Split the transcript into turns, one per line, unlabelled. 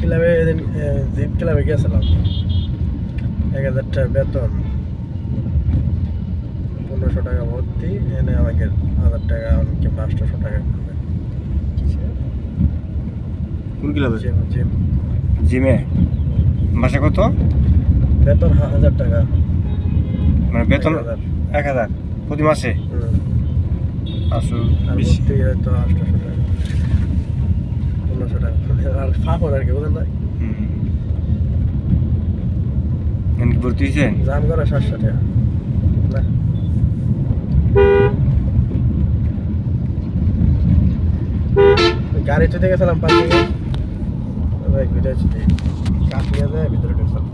Gym ক্লাবে গেছিলাম। এক হাজার টাকা বেতন। পনেরোশো টাকা ভর্তি এনে আমাকে হাজার টাকা আমাকে পাঁচশোশো টাকা করবে।
কোন ক্লাবে?
Gym gym.
জিমে? মাসে কত?
বেতন হাজার টাকা।
মানে বেতন
এক হাজার।
প্রতি মাসে?
আর
বেশি।
হয়তো আটশোশো টাকা। পনেরোশো টাকা আর ফাঁপড় আর কি বুঝেন না
ভর্তি হয়েছেন?
জাম করা সাতশো টাকা। না। গাড়ি গেছিলাম পার্কিংয়ে ভিতরে ঢুকছিলাম